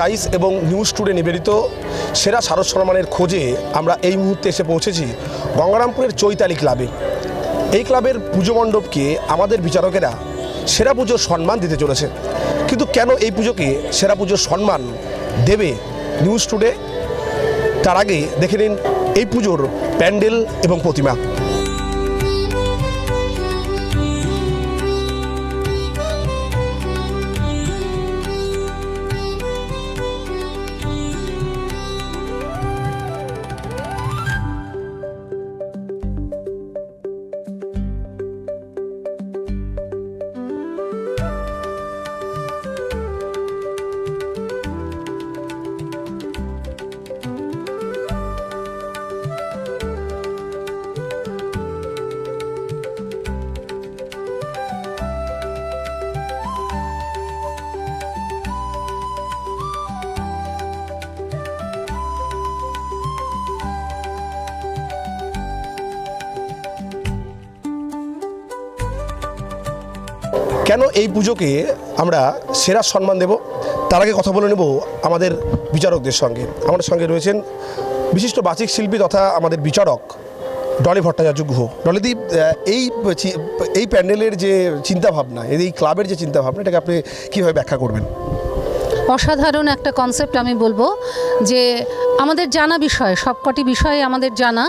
Rice এবং news today নিবেদিত সেরা শারদ সম্মানের খোঁজে আমরা এই মুহূর্তে এসে পৌঁছেছি গঙ্গারামপুরের চৈতালি ক্লাবে। এই ক্লাবের পুজো মণ্ডপকে আমাদের বিচারকেরা সেরা পুজোর সম্মান দিতে চলেছে। কিন্তু কেন এই পুজোকে সেরা পুজোর সম্মান দেবে নিউজ টুডে? তার আগে দেখে নিন এই পুজোর প্যান্ডেল এবং প্রতিমা। কেন এই পুজোকে আমরা সেরা সম্মান দেব? তার আগে কথা বলে নেব আমাদের বিচারকদের সঙ্গে। আমাদের সঙ্গে রয়েছেন বিশিষ্ট বাচিক শিল্পী তথা আমাদের বিচারক ডলি ভট্টাচার্য গুহ। ডলিদীপ এই এই প্যান্ডেলের যে চিন্তাভাবনা, এই ক্লাবের যে চিন্তাভাবনা, এটাকে আপনি কীভাবে ব্যাখ্যা করবেন? অসাধারণ একটা কনসেপ্ট আমি বলব যে আমাদের জানা বিষয়, সবকটি বিষয়ে আমাদের জানা।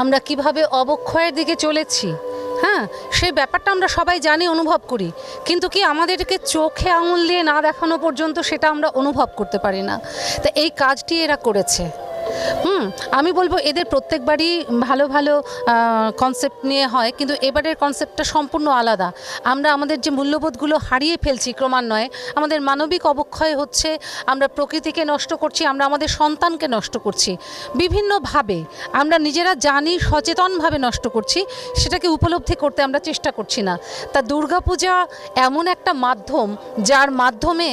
আমরা কীভাবে অবক্ষয়ের দিকে চলেছি হ্যাঁ সেই ব্যাপারটা আমরা সবাই জানি, অনুভব করি। কিন্তু কি আমাদেরকে চোখে আঙুল দিয়ে না দেখানো পর্যন্ত সেটা আমরা অনুভব করতে পারি না। তা এই কাজটি এরা করেছে। হুম, আমি বলব এদের প্রত্যেকবারই ভালো ভালো কনসেপ্ট নিয়ে হয়, কিন্তু এবারের কনসেপ্টটা সম্পূর্ণ আলাদা। আমরা আমাদের যে মূল্যবোধগুলো হারিয়ে ফেলছি ক্রমান্বয়ে, আমাদের মানবিক অবক্ষয় হচ্ছে আমরা প্রকৃতিকে নষ্ট করছি, আমরা আমাদের সন্তানকে নষ্ট করছি। বিভিন্নভাবে আমরা নিজেরা জানি সচেতনভাবে নষ্ট করছি, সেটাকে উপলব্ধি করতে আমরা চেষ্টা করছি না। তা দুর্গাপূজা এমন একটা মাধ্যম, যার মাধ্যমে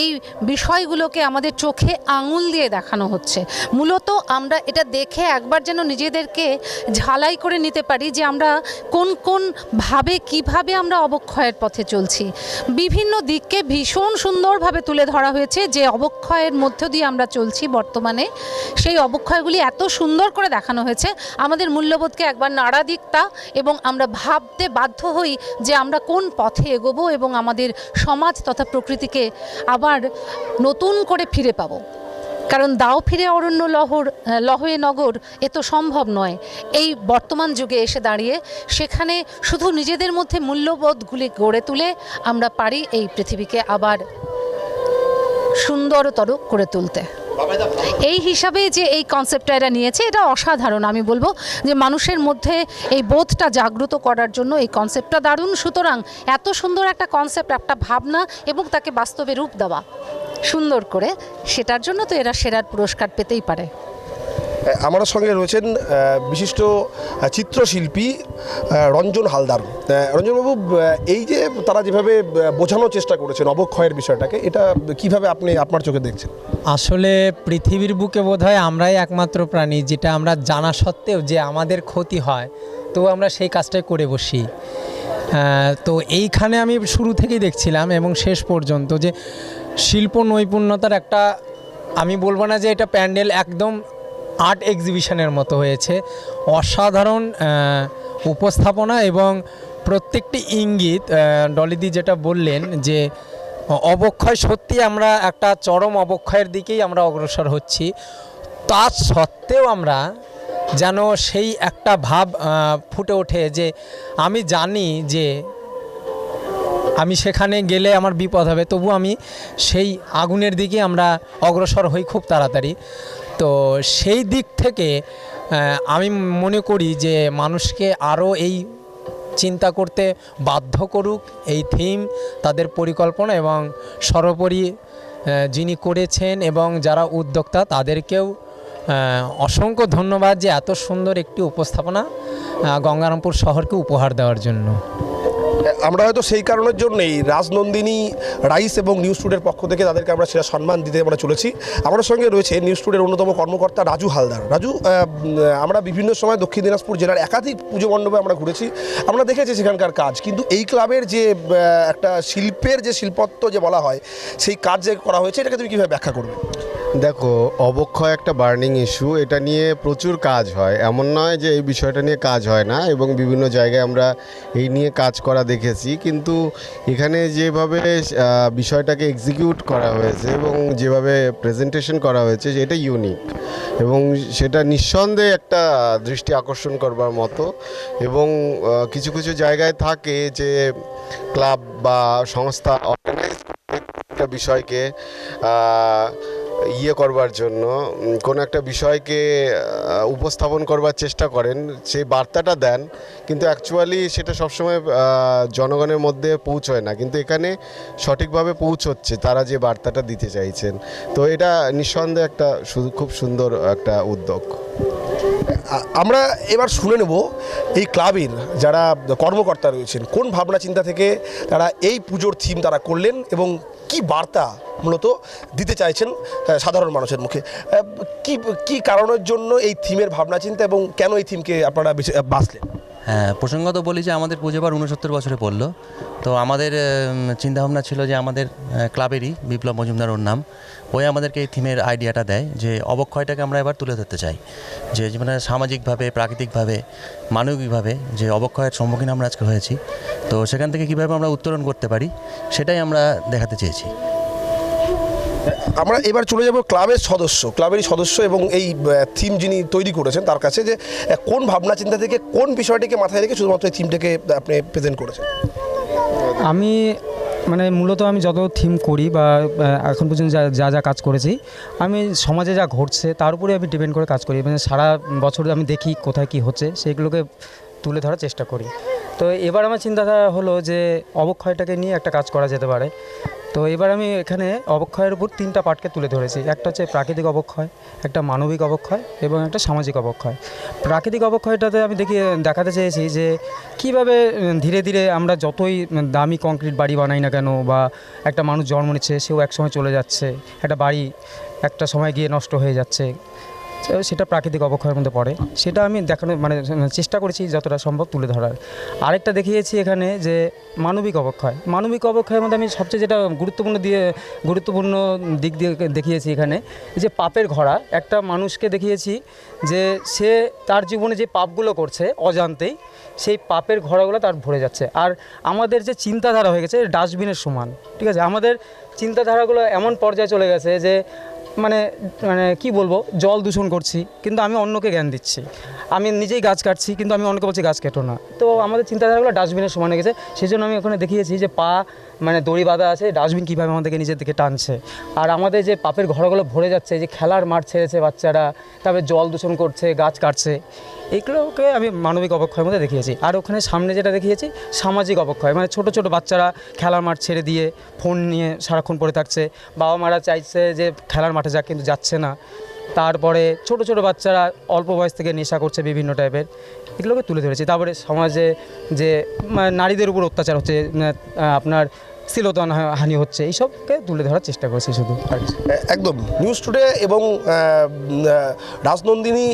এই বিষয়গুলোকে আমাদের চোখে আঙুল দিয়ে দেখানো হচ্ছে। মূলত আমরা এটা দেখে একবার যেন নিজেদেরকে ঝালাই করে নিতে পারি যে আমরা কোন কোন ভাবে, কীভাবে আমরা অবক্ষয়ের পথে চলছি। বিভিন্ন দিককে ভীষণ সুন্দরভাবে তুলে ধরা হয়েছে যে অবক্ষয়ের মধ্য দিয়ে আমরা চলছি বর্তমানে। সেই অবক্ষয়গুলি এত সুন্দর করে দেখানো হয়েছে। আমাদের মূল্যবোধকে একবার নাড়া দিকতা এবং আমরা ভাবতে বাধ্য হই যে আমরা কোন পথে এগোবো এবং আমাদের সমাজ তথা প্রকৃতিকে আবার নতুন করে ফিরে পাবো। কারণ দাও ফিরে অরণ্য লহর লহয়ে নগর, এ তো সম্ভব নয়। এই বর্তমান যুগে এসে দাঁড়িয়ে সেখানে শুধু নিজেদের মধ্যে মূল্যবোধগুলি গড়ে তুলে আমরা পারি এই পৃথিবীকে আবার সুন্দরতর করে তুলতে। এই হিসাবে যে এই কনসেপ্টটা এরা নিয়েছে, এটা অসাধারণ। আমি বলব যে মানুষের মধ্যে এই বোধটা জাগ্রত করার জন্য এই কনসেপ্টটা দারুণ। সুতরাং এত সুন্দর একটা কনসেপ্ট একটা ভাবনা এবং তাকে বাস্তবে রূপ দেওয়া। সুন্দর করে সেটার জন্য তো এরা সেরার পুরস্কার পেতেই পারে। আমার সঙ্গে রয়েছেন বিশিষ্ট চিত্রশিল্পী রঞ্জন হালদার। রঞ্জনবাবু এই যে তারা যেভাবে বোঝানোর চেষ্টা করেছেন অবক্ষয়ের বিষয়টাকে এটা কীভাবে আপনি আপনার চোখে দেখছেন? আসলে পৃথিবীর বুকে বোধহয় আমরাই একমাত্র প্রাণী যেটা আমরা জানা সত্ত্বেও যে আমাদের ক্ষতি হয় তো আমরা সেই কাজটাই করে বসি। তো এইখানে আমি শুরু থেকেই দেখছিলাম এবং শেষ পর্যন্ত যে শিল্প নৈপুণ্যতার একটা, আমি বলব না যে এটা প্যান্ডেল, একদম আর্ট এক্সিবিশনের মতো হয়েছে। অসাধারণ উপস্থাপনা এবং প্রত্যেকটি ইঙ্গিত ডলিদি যেটা বললেন যে অবক্ষয় সত্যি আমরা একটা চরম অবক্ষয়ের দিকেই আমরা অগ্রসর হচ্ছি। তা সত্ত্বেও আমরা যেন সেই একটা ভাব ফুটে ওঠে যে আমি জানি যে আমি সেখানে গেলে আমার বিপদ হবে, তবু আমি সেই আগুনের দিকে আমরা অগ্রসর হই খুব তাড়াতাড়ি। তো সেই দিক থেকে আমি মনে করি যে মানুষকে আরও এই চিন্তা করতে বাধ্য করুক এই থিম, তাদের পরিকল্পনা এবং সর্বোপরি যিনি করেছেন এবং যারা উদ্যোক্তা তাদেরকেও অসংখ্য ধন্যবাদ যে এত সুন্দর একটি উপস্থাপনা গঙ্গারামপুর শহরকে উপহার দেওয়ার জন্য। আমরা হয়তো সেই কারণের জন্যই রাজনন্দিনী রাইস এবং নিউজ টুডের পক্ষ থেকে তাদেরকে আমরা সেটা সম্মান দিতে আমরা চলেছি। আমাদের সঙ্গে রয়েছে নিউজ টুডের অন্যতম কর্মকর্তা রাজু হালদার। রাজু আমরা বিভিন্ন সময় দক্ষিণ দিনাজপুর জেলার একাধিক পুজো মণ্ডপে আমরা ঘুরেছি। আমরা দেখেছি সেখানকার কাজ, কিন্তু এই ক্লাবের যে একটা শিল্পের যে শিল্পত্ব যে বলা হয়, সেই কাজ যে করা হয়েছে, এটাকে তুমি কীভাবে ব্যাখ্যা করবে? দেখো, অবক্ষয় একটা বার্নিং ইস্যু এটা নিয়ে প্রচুর কাজ হয়। এমন নয় যে এই বিষয়টা নিয়ে কাজ হয় না, এবং বিভিন্ন জায়গায় আমরা এই নিয়ে কাজ করা দেখেছি, কিন্তু এখানে যেভাবে বিষয়টাকে এক্সিকিউট করা হয়েছে এবং যেভাবে প্রেজেন্টেশন করা হয়েছে এটা ইউনিক এবং সেটা নিঃসন্দেহে একটা দৃষ্টি আকর্ষণ করবার মতো, এবং কিছু কিছু জায়গায় থাকে যে ক্লাব বা সংস্থা অর্গানাইজ একটা বিষয়কে ইয়ে করবার জন্য কোনো একটা বিষয়কে উপস্থাপন করবার চেষ্টা করেন। সেই বার্তাটা দেন, কিন্তু অ্যাকচুয়ালি সেটা সবসময় জনগণের মধ্যে পৌঁছয় না। কিন্তু এখানে সঠিকভাবে পৌঁছচ্ছে, তারা যে বার্তাটা দিতে চাইছেন। তো এটা নিঃসন্দেহে একটা খুব সুন্দর একটা উদ্যোগ। আমরা এবার শুনে নেব এই ক্লাবের যারা কর্মকর্তা রয়েছেন, কোন ভাবনা চিন্তা থেকে তারা এই পুজোর থিম তারা করলেন এবং কি বার্তা মূলত দিতে চাইছেন সাধারণ মানুষের মুখে? কি কি কারণের জন্য এই থিমের ভাবনা চিন্তা এবং কেন এই থিমকে আপনারা বাঁচলেন হ্যাঁ প্রসঙ্গত বলি যে আমাদের পুজোবার উনসত্তর বছরে পড়ল। তো আমাদের চিন্তাভাবনা ছিল যে আমাদের ক্লাবেরই বিপ্লব মজুমদার ওর নাম, ওই আমাদেরকে এই থিমের আইডিয়াটা দেয় যে অবক্ষয়টাকে আমরা এবার তুলে ধরতে চাই। যে মানে সামাজিকভাবে, প্রাকৃতিকভাবে, মানবিকভাবে যে অবক্ষয়ের সম্মুখীন আমরা আজকে হয়েছি। তো সেখান থেকে কীভাবে আমরা উত্তরণ করতে পারি, সেটাই আমরা দেখাতে চেয়েছি। আমরা এবার চলে যাব ক্লাবের সদস্য, ক্লাবেরই সদস্য এবং এই থিম যিনি তৈরি করেছেন তার কাছে যে কোন ভাবনা চিন্তা থেকে কোন বিষয়টিকে মাথায় রেখে শুধুমাত্র এই থিমটাকে আপনি প্রেজেন্ট করেছেন? আমি মানে মূলত আমি যত থিম করি বা এখন পর্যন্ত যা যা যা কাজ করেছি, আমি সমাজে যা ঘটছে তার উপরে আমি ডিপেন্ড করে কাজ করি। মানে সারা বছর আমি দেখি কোথায় কি হচ্ছে সেইগুলোকে তুলে ধরার চেষ্টা করি। তো এবার আমার চিন্তাধারা হলো যে, অবক্ষয়টাকে নিয়ে একটা কাজ করা যেতে পারে। তো এবার আমি এখানে অবক্ষয়ের উপর তিনটা পার্টকে তুলে ধরেছি। একটা হচ্ছে প্রাকৃতিক অবক্ষয়, একটা মানবিক অবক্ষয় এবং একটা সামাজিক অবক্ষয়। প্রাকৃতিক অবক্ষয়টাতে আমি দেখি, দেখাতে চেয়েছি যে কীভাবে ধীরে ধীরে আমরা যতই দামি কংক্রিট বাড়ি বানাই না কেন বা একটা মানুষ জন্ম নিচ্ছে, সেও একসময় চলে যাচ্ছে, একটা বাড়ি একটা সময় গিয়ে নষ্ট হয়ে যাচ্ছে। সেটা প্রাকৃতিক অবক্ষয়ের মধ্যে পড়ে। সেটা আমি দেখানো মানে চেষ্টা করেছি যতটা সম্ভব তুলে ধরার। আরেকটা দেখিয়েছি এখানে যে মানবিক অবক্ষয়। মানবিক অবক্ষয়ের মধ্যে আমি সবচেয়ে যেটা গুরুত্বপূর্ণ দিয়ে, গুরুত্বপূর্ণ দিক দিয়ে দেখিয়েছি এখানে, যে পাপের ঘোড়া। একটা মানুষকে দেখিয়েছি যে সে তার জীবনে যে পাপগুলো করছে অজান্তেই, সেই পাপের ঘোড়াগুলো তার ভরে যাচ্ছে। আর আমাদের যে চিন্তাধারা হয়ে গেছে, ডাস্টবিনের সমান। ঠিক আছে? আমাদের চিন্তাধারাগুলো এমন পর্যায়ে চলে গেছে যে মানে মানে কি বলব, জল দূষণ করছি, কিন্তু আমি অন্যকে জ্ঞান দিচ্ছি। আমি নিজেই গাছ কাটছি, কিন্তু আমি অন্যকে বলছি গাছ কেটো না। তো আমাদের চিন্তাধারাগুলো ডাস্টবিনের সমান হয়ে গেছে। সেই জন্য আমি ওখানে দেখিয়েছি যে পা মানে দড়ি বাঁধা আছে ডাস্টবিন কীভাবে আমাদেরকে নিজের দিকে টানছে। আর আমাদের যে পাপের ঘরগুলো ভরে যাচ্ছে যে খেলার মাঠ ছেড়েছে বাচ্চারা, তারপরে জল দূষণ করছে, গাছ কাটছে, এগুলোকে আমি মানবিক অবক্ষয়ের মধ্যে দেখিয়েছি। আর ওখানে সামনে যেটা দেখিয়েছি, সামাজিক অবক্ষয় মানে ছোট ছোট বাচ্চারা খেলার মাঠ ছেড়ে দিয়ে ফোন নিয়ে সারাক্ষণ পড়ে থাকছে। বাবা মারা চাইছে যে খেলার মাঠে যাক, কিন্তু যাচ্ছে না। তারপরে ছোট ছোট বাচ্চারা অল্প বয়স থেকে নেশা করছে বিভিন্ন টাইপের, এগুলোকে তুলে ধরেছি। তারপরে সমাজে যে মানে নারীদের উপর অত্যাচার হচ্ছে আপনার শ্লীলতান হানি হচ্ছে, এইসবকে তুলে ধরার চেষ্টা করছি শুধু। একদম। নিউজ টুডে এবং রাজনন্দিনী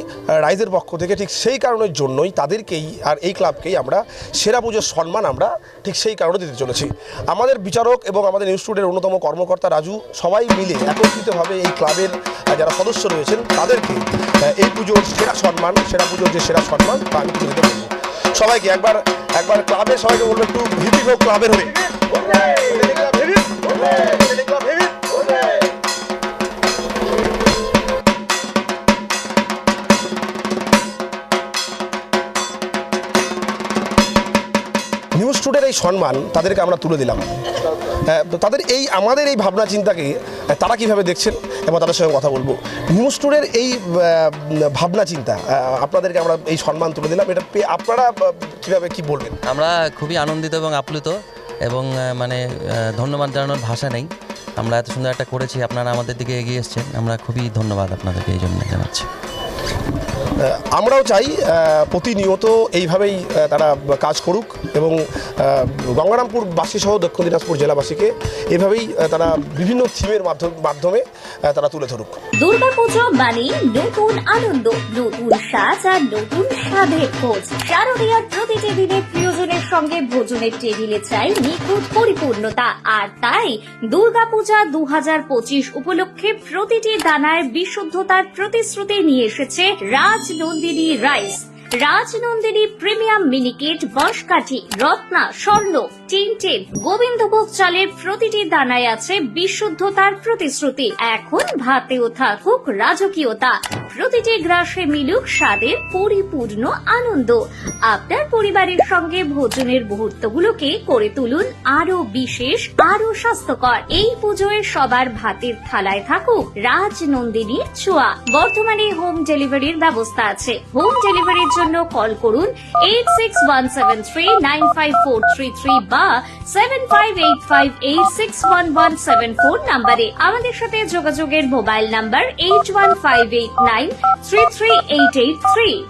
রাইজের পক্ষ থেকে ঠিক সেই কারণের জন্যই তাদেরকেই আর এই ক্লাবকেই আমরা সেরা পুজোর সম্মান আমরা ঠিক সেই কারণে দিতে চলেছি। আমাদের বিচারক এবং আমাদের নিউজ টুডের অন্যতম কর্মকর্তা রাজু সবাই মিলে একত্রিতভাবে এই ক্লাবের যারা সদস্য রয়েছেন তাদেরকে এই পুজোর সেরা সম্মান, সেরা পুজোর যে সেরা সম্মান তা আমি তুলে দিতে সবাইকে একবার একবার ক্লাবে সবাইকে বলব, একটু ভিপি হোক ক্লাবের হয়ে। নিউজ টুডের এই সম্মান তাদেরকে আমরা তুলে দিলাম। হ্যাঁ, তাদের এই আমাদের এই ভাবনা চিন্তাকে তারা কীভাবে দেখছেন এবং তাদের সঙ্গে কথা বলব। নিউজ টুডের এই ভাবনা চিন্তা আপনাদেরকে আমরা এই সম্মান তুলে দিলাম। এটা আপনারা কীভাবে কি বলবেন? আমরা খুবই আনন্দিত এবং আপ্লুত। এবং মানে ধন্যবাদ জানানোর ভাষা নেই। আমরা এত সুন্দর একটা করেছি, আপনারা আমাদের দিকে এগিয়ে এসছেন। আমরা খুবই ধন্যবাদ আপনাদেরকে এই জন্য জানাচ্ছি। আমরাও চাই প্রতিনিয়ত এইভাবেই তারা কাজ করুক এবং গঙ্গারামপুরবাসী সহ দক্ষিণ দিনাজপুর জেলাবাসীকে এভাবেই তারা বিভিন্ন থিমের মাধ্যমে তারা তুলে ধরুক। দুর্গাপুজো মানে নতুন আনন্দ, নতুন সাজ আর নতুন স্বাদের খোঁজ। শারদীয়ার প্রতিটি দিনের প্রিয়জনের সঙ্গে ভোজনের টেবিলে চাই নিখুঁত পরিপূর্ণতা। আর তাই দুর্গাপূজা দু হাজার পঁচিশ উপলক্ষে প্রতিটি দানায় বিশুদ্ধতার প্রতিশ্রুতি নিয়ে এসেছে রাজনন্দিনী রাইস। রাজনন্দিনী প্রিমিয়াম মিনিকেট বসকাঠি রত্না, স্বর্ণ টিনটেন গোবিন্দভোগ চালের প্রতিটি দানায় আছে বিশুদ্ধতার প্রতিশ্রুতি। এখন ভাতেও থাকুক রাজকীয়তা। প্রতিটি গ্রাসে মিলুক স্বাদের পরিপূর্ণ আনন্দ। আপনার পরিবারের সঙ্গে ভোজনের মুহূর্তগুলোকে করে তুলুন আরও বিশেষ আরও স্বাস্থ্যকর। এই পুজোয় সবার ভাতের থালায় থাকুক রাজনন্দিনীর ছোঁয়া। বর্তমানে হোম ডেলিভারির ব্যবস্থা আছে। হোম ডেলিভারির জন্য কল করুন eight six one seven three nine five four three three বা seven five eight five eight six one one seven four নাম্বারে। আমাদের সাথে যোগাযোগের mobile number eight one five eight nine 33883.